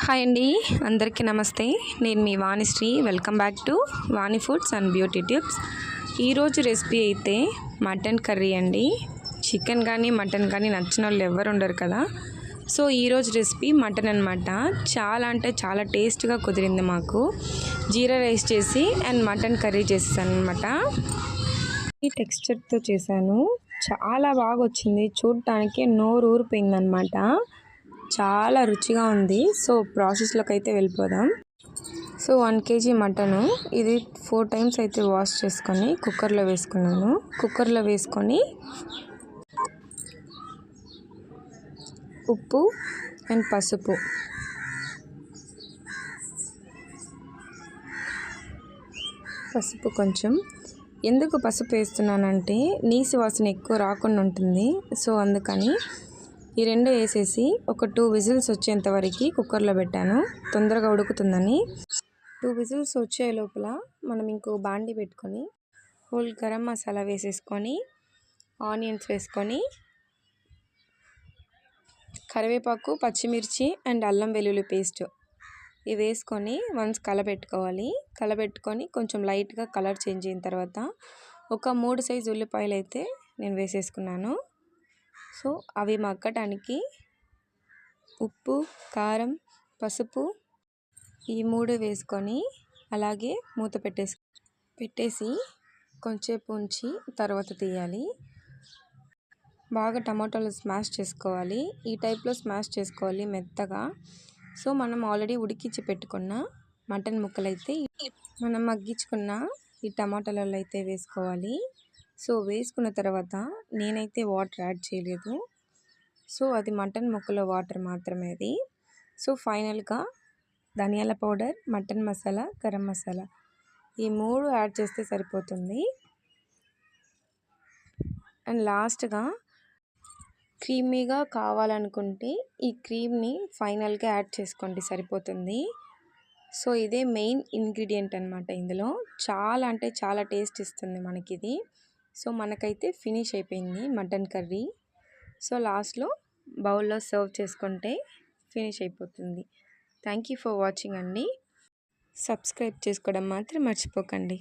Hi అండి అందరికీ నమస్తే. నేను మీ Vanisri. Welcome back to Vani foods and beauty tips ఈరోజు రెసిపీ అయితే మటన్ కర్రీ అండి. చికెన్ కానీ మటన్ కానీ నచ్చిన వాళ్ళు ఎవరు ఉండరు కదా. సో ఈరోజు రెసిపీ మటన్ అనమాట చాలా అంటే చాలా టేస్ట్గా కుదిరింది మాకు. జీరా రైస్ చేసి అండ్ మటన్ కర్రీ చేసాను అనమాట ఈ టెక్స్చర్తో చేశాను. చాలా బాగా వచ్చింది చూడటానికి నోరు ఊరిపోయిందనమాట చాలా రుచిగా ఉంది. సో ప్రాసెస్లోకి అయితే వెళ్ళిపోదాం. So one KG mutton. ఇది ఫోర్ టైమ్స్ అయితే వాష్ చేసుకొని కుక్కర్లో వేసుకున్నాను. కుక్కర్లో వేసుకొని ఉప్పు అండ్ పసుపు. పసుపు కొంచెం. ఎందుకు పసుపు వేస్తున్నానంటే నీసు వాసన ఎక్కువ రాకుండా ఉంటుంది. సో అందుకని ఈ రెండు వేసేసి ఒక టూ విజిల్స్ వచ్చేంత వరకు కుక్కర్లో పెట్టాను. తొందరగా ఉడుకుతుందని. టూ విజిల్స్ వచ్చే లోపల మనం ఇంకో బాండి పెట్టుకొని హోల్ గరం మసాలా వేసేసుకొని ఆనియన్స్ వేసుకొని కరివేపాకు పచ్చిమిర్చి అండ్ అల్లం వెల్లుల్లి పేస్ట్ ఇవి వేసుకొని వన్స్ కలబెట్టుకోవాలి కలబెట్టుకొని కొంచెం లైట్గా కలర్ చేంజ్ అయిన తర్వాత ఒక మూడు సైజు ఉల్లిపాయలు అయితే నేను వేసేసుకున్నాను. సో అవి మగ్గటానికి ఉప్పు కారం పసుపు ఈ మూడు వేసుకొని అలాగే మూత పెట్టేసి పెట్టేసి కొంచెంసేపు ఉంచి తర్వాత తీయాలి. బాగా టమాటాలు స్మాష్ చేసుకోవాలి. ఈ టైప్లో స్మాష్ చేసుకోవాలి మెత్తగా. సో మనం ఆల్రెడీ ఉడికించి పెట్టుకున్న మటన్ ముక్కలు అయితే మనం మగ్గించుకున్న ఈ టమాటాలలో అయితే వేసుకోవాలి. సో వేసుకున్న తర్వాత నేనైతే వాటర్ యాడ్ చేయలేదు. సో అది మటన్ ముక్కలో వాటర్ మాత్రమే అది. సో ఫైనల్గా ధనియాల పౌడర్ మటన్ మసాలా గరం మసాలా ఈ మూడు యాడ్ చేస్తే సరిపోతుంది. అండ్ లాస్ట్గా క్రీమీగా కావాలనుకుంటే ఈ క్రీమ్ని ఫైనల్గా యాడ్ చేసుకోండి సరిపోతుంది. సో ఇదే మెయిన్ ఇంగ్రీడియంట్ అనమాట ఇందులో. చాలా అంటే చాలా టేస్ట్ ఇస్తుంది మనకి ఇది సో మనకైతే ఫినిష్ అయిపోయింది మటన్ కర్రీ. సో లాస్ట్లో బౌల్లో సర్వ్ చేసుకుంటే ఫినిష్ అయిపోతుంది. థ్యాంక్ యూ ఫర్ వాచింగ్ అండి. సబ్స్క్రైబ్ చేసుకోవడం మాత్రం మర్చిపోకండి.